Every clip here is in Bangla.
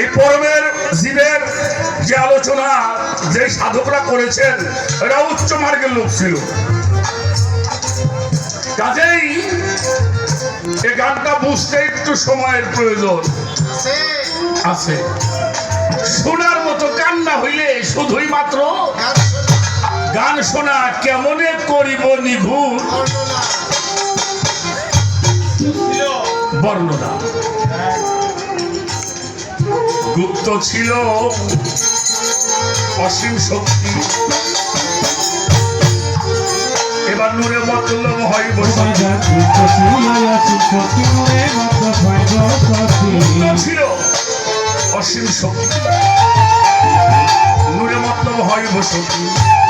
এই পরমের জীবের যে আলোচনা যে সাধকরা করেছেন এরা উচ্চ মার্গের লোক ছিল। কাজেই এই গানটা বুঝতে একটু সময়ের প্রয়োজন। আছে। শোনার মতো কান্না হইলে শুধুই মাত্র গান শোনা কেমনে করিব নিভুর বর্ণনা। গুপ্ত ছিল। অসীম শক্তি। এবার নূরে মতলব হয় ছিল। অসীম শক্তি। নূরে মতলব হয় বসতি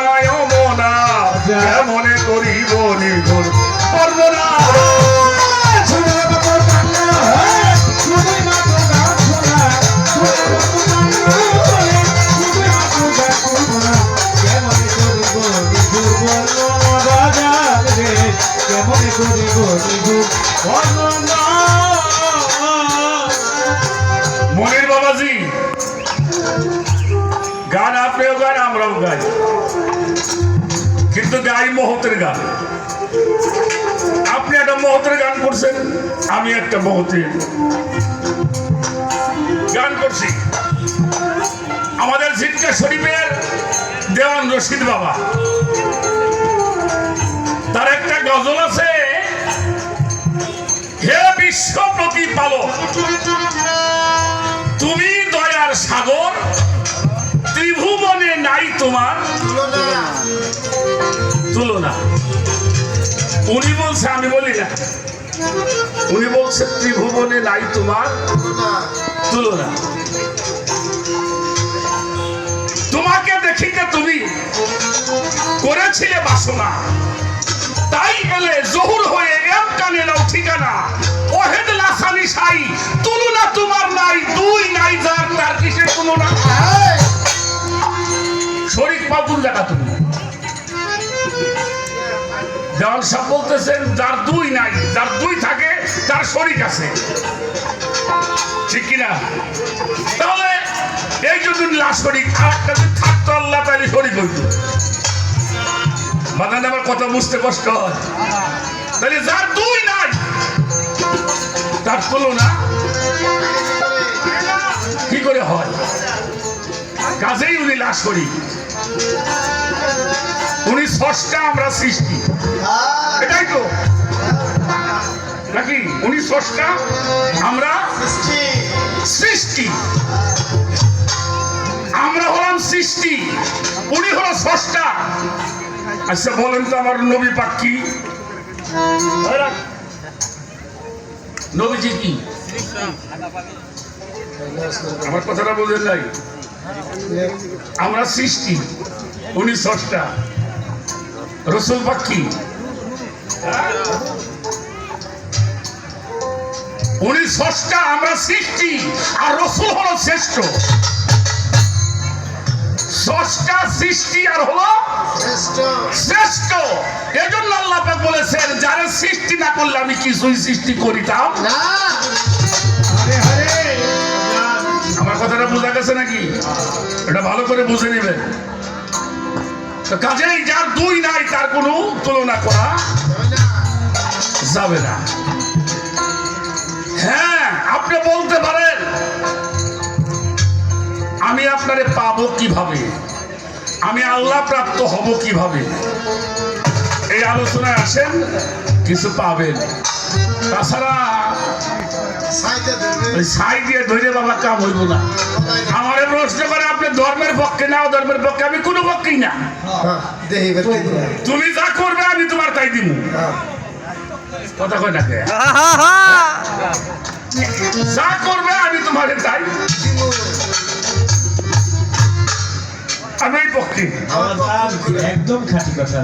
বর্ণনায় মনা কেমনে করিব নিধুর বর্ণনা মনির বাবাজি। গান আপনিও গান, আমরাও গাই। কিন্তু গাই মহতের গান। আপনি একটা মহতের গান করছেন, আমি একটা মহতের গান করছি। আমাদের জিটকা শরীফের দেওয়ান রশিদ বাবা। তার একটা গজল আছে, হে বিশ্ব প্রতিপালক, তুমি দয়ার সাগর নাই তোমার তুলনা। উনি বলছে, আমি বলি না। উনি বলছে, ত্রিভুবনে নাই তোমার তুলনা। তোমাকে দেখিতে তুমি করেছিলে বাসনা। তাই এলে জহুর হয়ে এম কানে নাও ঠিকানা। ওহেদ লাসানি সাই, তুলনা তোমার নাই, দুই নাই যার, তার কিসের তুলনা পাবুল জায়গা তুমি? দেওয়ান সাহেব বলতেছেন, যার দুই নাই, যার দুই থাকে, তার শরিক আছে। ঠিক কিনা? তাহলে এই যদি লাশ শরিক আর একটা যদি থাকতো আল্লাহ, তাহলে শরিক হইতো। বাদান আমার কথা বুঝতে কষ্ট হয়। তাহলে যার দুই নাই, তার তুলনা কাজেই উনি লাশ করি। উনি ষষ্ঠা আমরা সৃষ্টি। এটাই তো। নাকি? উনি ষষ্ঠা আমরা সৃষ্টি। আমরা হলাম সৃষ্টি। উনি হলো ষষ্ঠা আচ্ছা বলেন তো আমার নবী পাক কি? নবীজি কি? আমার কথাটা বোঝেন নাই? আমরা সৃষ্টি উনি ষষ্ঠা রসুল কি? উনি ষষ্ঠা আমরা সৃষ্টি আর রসুল হলো শ্রেষ্ঠ। ষষ্ঠা সৃষ্টি আর হলো শ্রেষ্ঠ। এজন্য আল্লাহ বলেছেন যারা সৃষ্টি না করলে আমি কিছুই সৃষ্টি করিতাম আমার গেছে নাকি? এটা ভালো করে বুঝে নেবেন। তো কাজেই যার দুই নাই, তার কোনো তুলনা করা যাবে না। হ্যাঁ আপনি বলতে পারেন, আমি আপনারে পাবো কীভাবে? আমি আল্লাহ প্রাপ্ত হব কীভাবে? এই আলোচনায় আসেন, কিছু পাবেন। তাছাড়া সাইডে দেবে ওই ছাই দিয়ে ধরে বাবা কাম হইব না। আমারে প্রশ্ন করে আপনি ধর্মের পক্ষে না ধর্মের পক্ষে? আমি কোনো পক্ষেই না। হ্যাঁ তুমি যা করবে আমি তোমার তাই দিব হ্যাঁ। কথা কয় না যা করবে আমি তোমার তাই আমি পক্ষে। একদম খাঁটি কথা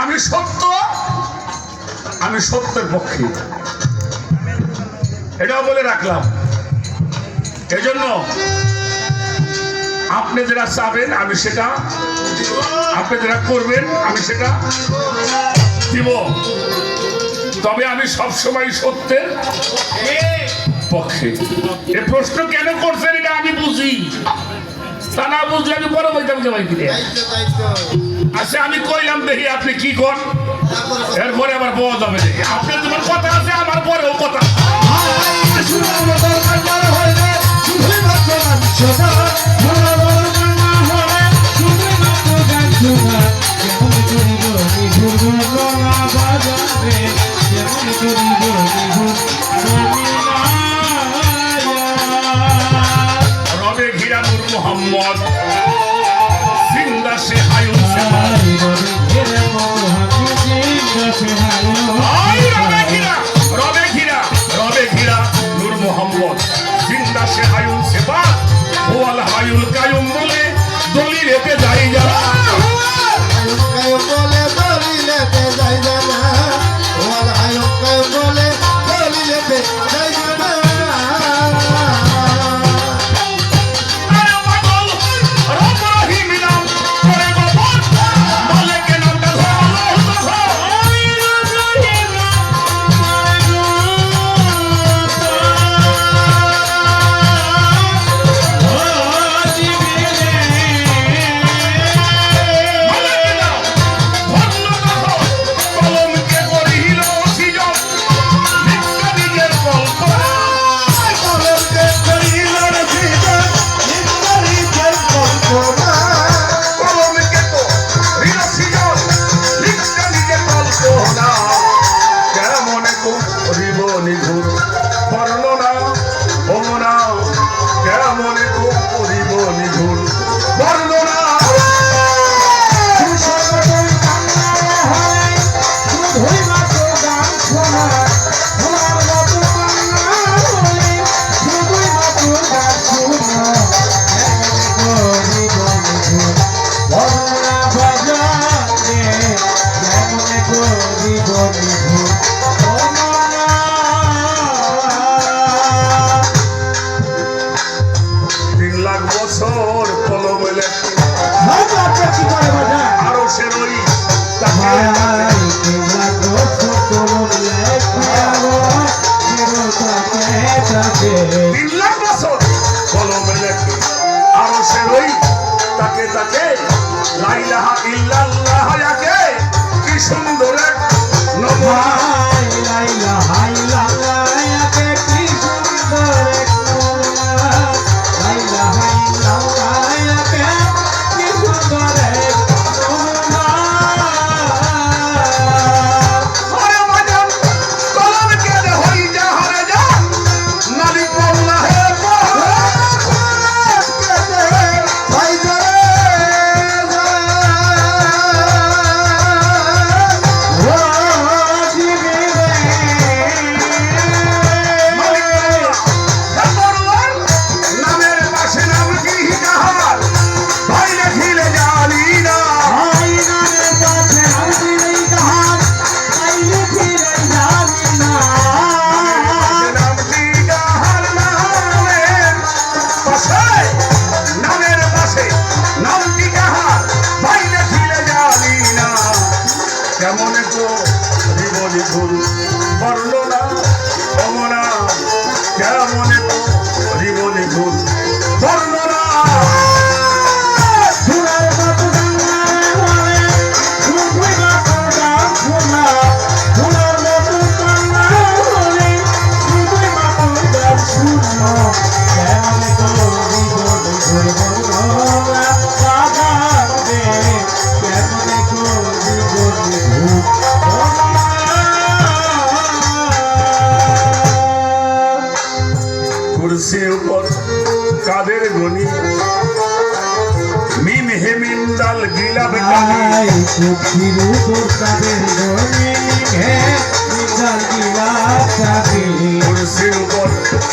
আমি সত্য? আমি সত্যের পক্ষে। এটাও বলে রাখলাম। এজন্য আপনি যেটা চাবেন, আমি সেটা, আপনি যেটা করবেন, আমি সেটা দিব। তবে আমি সবসময় সত্যের পক্ষে। এ প্রশ্ন কেন করছেন এটা আমি বুঝি। তা না বুঝলে আমি বড় বইতাম কে ভাই ফিরে দায়িত্ব দায়িত্ব আচ্ছা আমি কইলাম দেখি আপনি কি কর তারপরে এরপরে আবার পাওয়া যাবে দেখি। আপনি তোমার কথা আছে, আমার পরেও কথা। রবে ঘিরা নূর মোহাম্মদ। জিন্দা সে হায়ুন তিন লাখ বছর কলম আরও সে রই তিন লাখ বছর কলম লেখে। আরও সে রই তাকে তাকে। লাইলাহা ইল্লাল্লাহ কি সুন্দর এক Wow.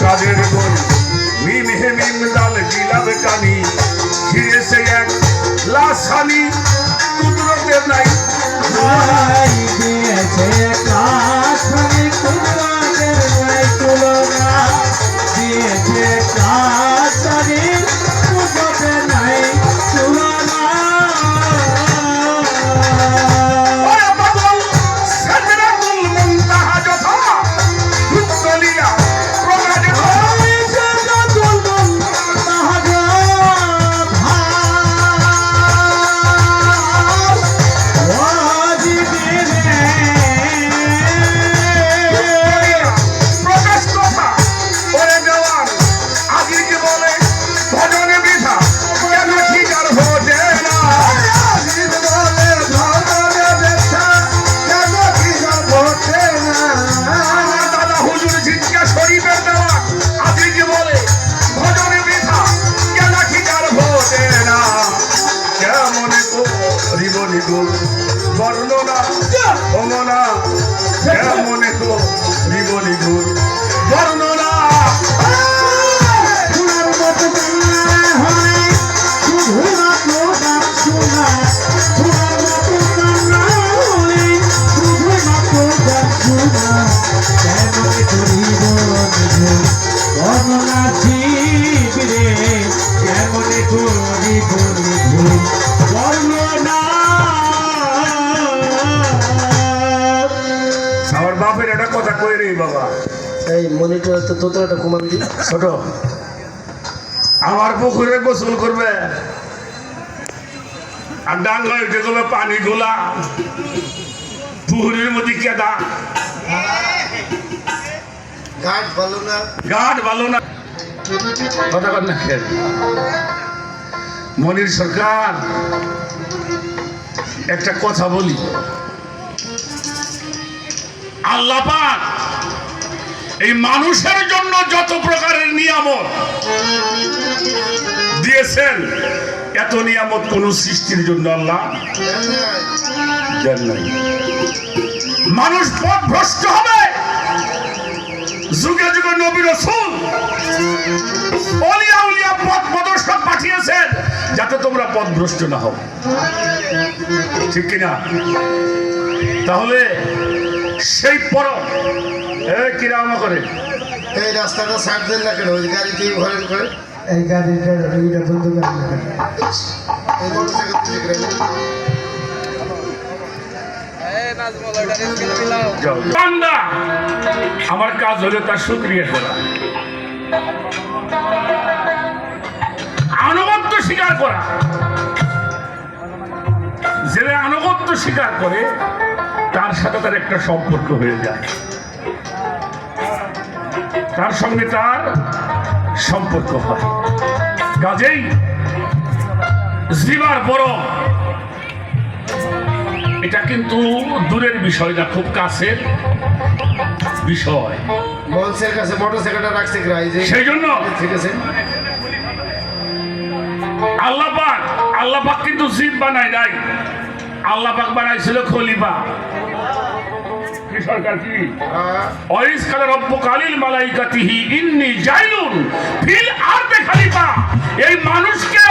কাদের গনি মিম হেমিম দাল গিলাব কানি ফিরেছে এক লাসানি কুদরতের বাবা। এই মনিটর তো তোতলাটা কমান দি। ছোট। আমার পুকুরে গোসল করবে। আর ডাঙ্গা উঠে করবে পানি গোলা। পুকুরের মধ্যে কেদা। গাছ ভালো না। গাঠ ভালো না। কথা কর না মনির সরকার একটা কথা বলি। আল্লাহ পাক এই মানুষের জন্য যত প্রকারের নিয়ামত দিয়েছেন, এত নিয়ামত কোন সৃষ্টির জন্য আল্লাহ মানুষ পথ ভ্রষ্ট হবে। যুগে যুগে নবী অলিয়া উলিয়া পথ প্রদর্শক পাঠিয়েছেন, যাতে তোমরা পথ ভ্রষ্ট না হও। ঠিক কিনা? তাহলে সেই পর এ কিরাম করে? এই রাস্তাটা সাইড দেন না কেন ওই গাড়ি দিয়ে করে এই গাড়িটা এইটা বন্ধ করে এই মোটরসাইকেল থেকে গ্রামে যাও। বান্দা আমার কাজ হলে তার শুক্রিয়া করা। আনুগত্য স্বীকার করা। যে আনুগত্য স্বীকার করে তার সাথে তার একটা সম্পর্ক হয়ে যায়। তার সঙ্গে তার সম্পর্ক হয়। কাজেই জীবার বড় এটা কিন্তু দূরের বিষয় না খুব কাছের বিষয়। মঞ্চের কাছে মোটরসাইকেলটা রাখছে সেই জন্য ঠিক আছে আল্লাহ পাক আল্লাহ পাক কিন্তু জীব বানায় নাই। আল্লাহ পাক বানাইছিল খলিফা। কি সরকার কি আহ, ওয়াইস কালিল মালাইকাতিহি ইন্নি জাইলুন ফিল আরদে খলিফা। এই মানুষকে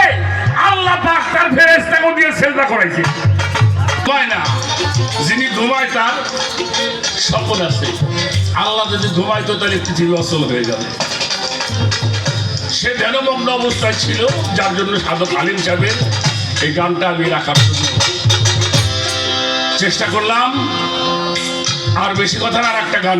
আল্লাহ পাক তার ফেরেশতাকে দিয়ে সেজদা করাইছে ঘুমায় না যিনি ঘুমায় তার স্বপ্ন আছে। আল্লাহ যদি ঘুমাইতো তাহলে পৃথিবী অচল হয়ে যাবে। সে ধ্যানমগ্ন অবস্থায় ছিল যার জন্য সাধক আলিম সাহেবের এই গানটা আমি রাখার জন্য চেষ্টা করলাম। আর বেশি কথা না একটা গান